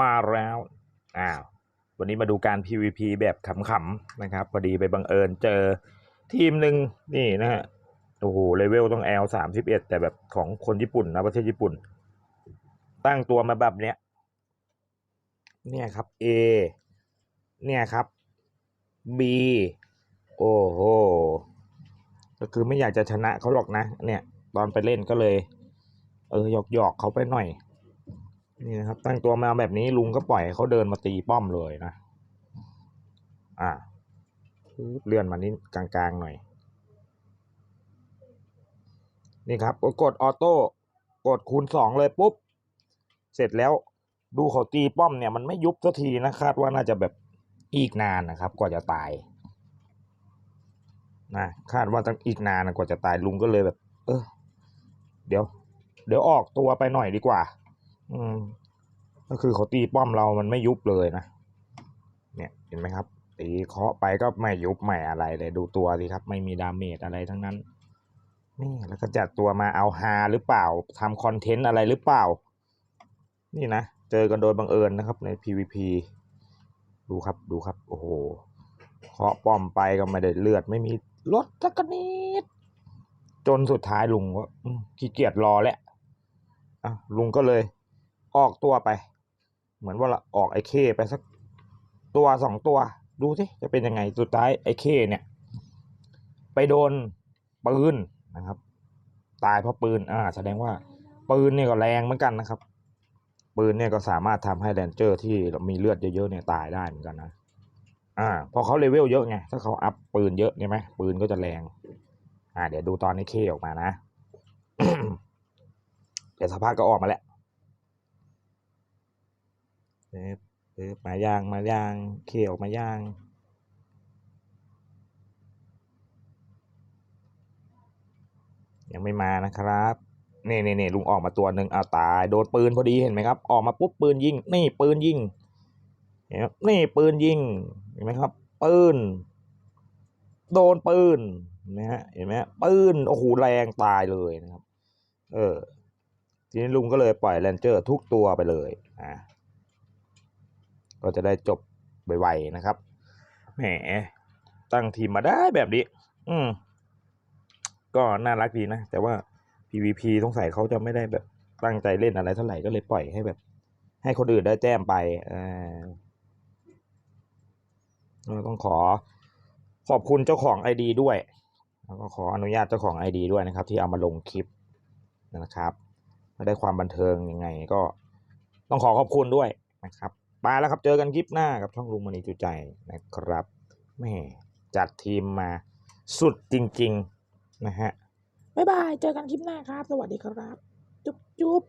มาแล้วอ้าววันนี้มาดูการ PVP แบบขำๆนะครับ พอดีไปบังเอิญเจอทีมหนึ่งนี่นะฮะโอ้โหเลเวลต้อง L สามสิบเอ็ดแต่แบบของคนญี่ปุ่นนะประเทศญี่ปุ่น ตั้งตัวมาแบบเนี้ยเนี่ยครับ A เนี่ยครับ B โอ้โหก็คือไม่อยากจะชนะเขาหรอกนะ เนี่ย ตอนไปเล่นก็เลย เออหยอกหยอกๆเขาไปหน่อย นี่นะครับ ตั้งตัวมาแบบนี้ลุงก็ปล่อยเขาเดินมาตีป้อมเลยนะ อ่าเลื่อนมานี่กลางๆหน่อย นี่ครับก็กดออโต้กดคูณสองเลยปุ๊บ เสร็จแล้วดูเขาตีป้อมเนี่ยมันไม่ยุบสักทีนะคาดว่าน่าจะแบบอีกนานนะครับ กว่าจะตายนะคาดว่าต้องอีกนานนะกว่าจะตายลุงก็เลยแบบ เออเดี๋ยว เดี๋ยวออกตัวไปหน่อยดีกว่า อืม ก็คือเขาตีป้อมเรามันไม่ยุบเลยนะ เนี่ยเห็นไหมครับ ตีเคาะไปก็ไม่ยุบไม่อะไรเลยดูตัวสิครับ ไม่มีดาเมจอะไรทั้งนั้น นี่แล้วก็จัดตัวมาเอาฮาหรือเปล่าทำคอนเทนต์อะไรหรือเปล่า นี่นะ เจอกันโดยบังเอิญนะครับใน PVP ดูครับดูครับ โอ้โหเคาะป้อมไปก็ไม่ได้เลือดไม่มีลดสักนิด จนสุดท้ายลุงก็ขี้เกียจรอแล้วอะลุงก็เลยออกตัวไป เหมือนว่าออกไอเคไปสักตัวสองตัว ดูสิจะเป็นยังไงสุดท้ายไอเคเนี่ย ไปโดนปืนนะครับ ตายเพราะปืนอ่า แสดงว่าปืนเนี่ยก็แรงเหมือนกันนะครับ ปืนเนี่ยก็สามารถทำให้แรนเจอร์ที่มีเลือดเยอะๆเนี่ยตายได้เหมือนกันนะอ่าพอเขาเลเวลเยอะไงถ้าเขาอัพปืนเยอะใช่ไหมปืนก็จะแรง อ่า เดี๋ยวดูตอนนี้เคออกมานะเดี๋ยวสภาพก็ออกมาแล้ว เอ๊ะเอ๊ะมายางมายางเคออกมายางยังไม่มานะครับนี่นี่นี่ลุงออกมาตัวหนึ่งเอาตายโดนปืนพอดีเห็นไหมครับ ออกมาปุ๊บปืนยิง นี่ปืนยิงเห็นไหมนี่ปืนยิงเห็นไหมครับ ปืน โดนปืนเห็นไหมฮะเห็นไหมปืนโอ้โหแรงตายเลยนะครับ เออ ทีนี้ลุงก็เลยปล่อยแรนเจอร์ทุกตัวไปเลยอ่า ก็จะได้จบไวๆนะครับ แหม ตั้งทีมมาได้แบบนี้ อืม ก็น่ารักดีนะ แต่ว่า PVP สงสัยเขาจะไม่ได้แบบตั้งใจเล่นอะไรเท่าไหร่ก็เลยปล่อยให้แบบ ให้คนอื่นได้แจ้มไปเออเราต้องขอขอบคุณเจ้าของไอดีด้วย แล้วก็ขออนุญาตเจ้าของไอดีด้วยนะครับ ที่เอามาลงคลิปนะครับได้ความบันเทิงยังไงก็ต้องขอขอบคุณด้วยนะครับ ไปแล้วครับ เจอกันคลิปหน้ากับช่องลุงมณีจุใจนะครับแม่จัดทีมมาสุดจริง ๆ นะฮะบ๊ายบาย เจอกันคลิปหน้าครับ สวัสดีครับ จุ๊บจุ๊บ